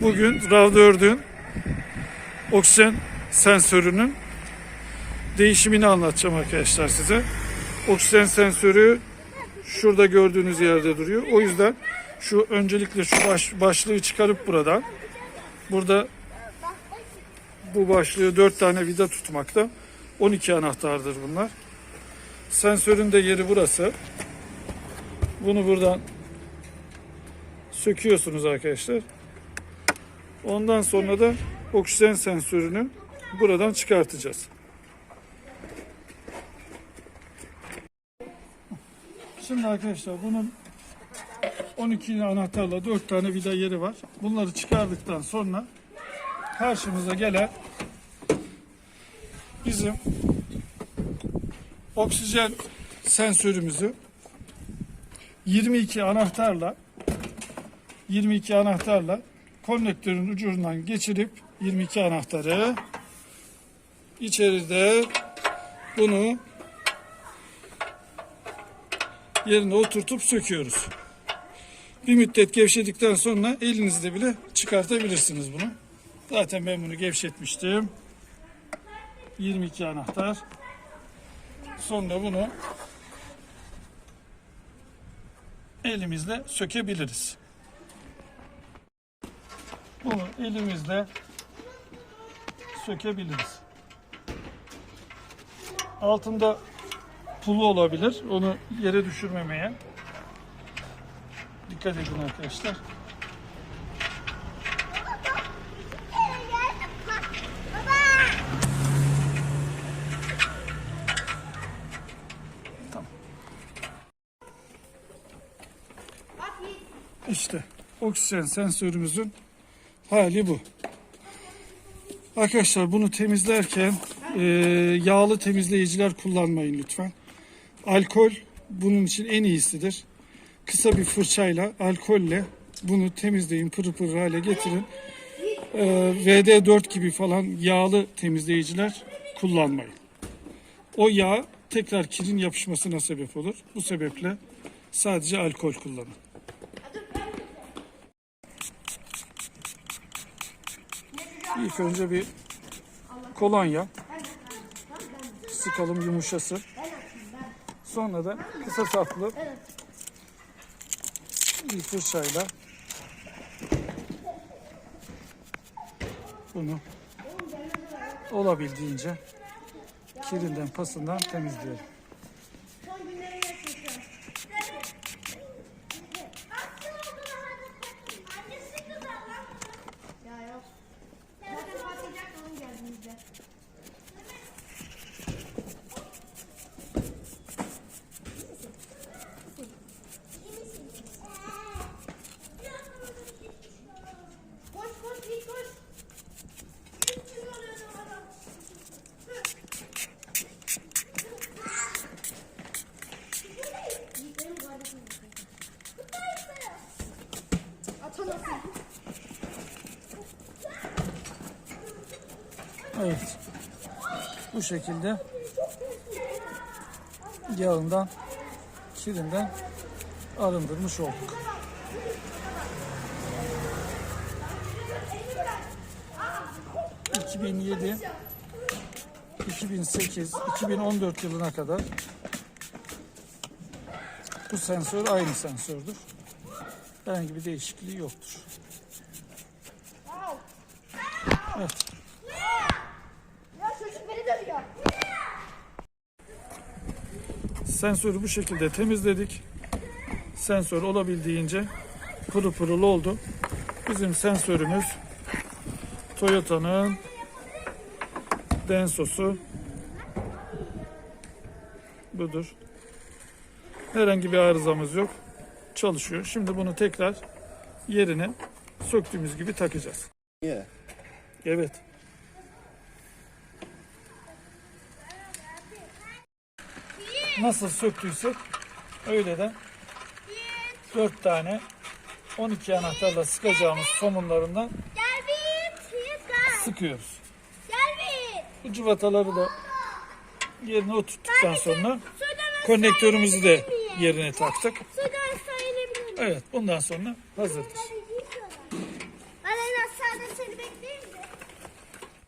Bugün RAV4'ün oksijen sensörünün değişimini anlatacağım arkadaşlar size. Oksijen sensörü şurada gördüğünüz yerde duruyor. O yüzden şu öncelikle şu baş, başlığı çıkarıp buradan burada bu başlığı 4 tane vida tutmakta. 12 anahtardır bunlar. Sensörün de yeri burası. Bunu buradan söküyorsunuz arkadaşlar. Ondan sonra da oksijen sensörünü buradan çıkartacağız. Şimdi arkadaşlar bunun 12 anahtarla 4 tane vida yeri var. Bunları çıkardıktan sonra karşımıza gelen bizim oksijen sensörümüzü 22 anahtarla 22 anahtarla konnektörün ucundan geçirip 22 anahtarı içeride bunu yerine oturtup söküyoruz. Bir müddet gevşedikten sonra elinizde bile çıkartabilirsiniz bunu. Zaten ben bunu gevşetmiştim. 22 anahtar. Sonra bunu elimizle sökebiliriz. Bunu elimizle sökebiliriz. Altında pulu olabilir. Onu yere düşürmemeye dikkat edin arkadaşlar. İşte oksijen sensörümüzün hali bu. Arkadaşlar bunu temizlerken e, yağlı temizleyiciler kullanmayın lütfen. Alkol bunun için en iyisidir. Kısa bir fırçayla, alkolle bunu temizleyin, pırı pırı hale getirin. E, VD4 gibi falan yağlı temizleyiciler kullanmayın. O yağ tekrar kirin yapışmasına sebep olur. Bu sebeple sadece alkol kullanın. İlk önce bir kolonya sıkalım yumuşasın. Sonra da kısa saplı bir fırçayla bunu olabildiğince kirinden pasından temizleyelim. Evet. Bu şekilde yağından, kirinden arındırmış olduk. ...2007, 2008, 2014 yılına kadar bu sensör aynı sensördür. Herhangi bir değişikliği yoktur. Evet. Sensörü bu şekilde temizledik. Sensör olabildiğince pırıl pırıl oldu. Bizim sensörümüz Toyota'nın Denso'su budur. Herhangi bir arızamız yok. Çalışıyor. Şimdi bunu tekrar yerine söktüğümüz gibi takacağız. Yeah. Evet. Nasıl söktüysek öyle de 4 tane 12 anahtarla sıkacağımız somunlarından Gel bir yıka. sıkıyoruz. Gel bir. Bu cıvataları da yerine oturttuktan sonra konnektörümüzü de yerine taktık. Evet bundan sonra hazırdır.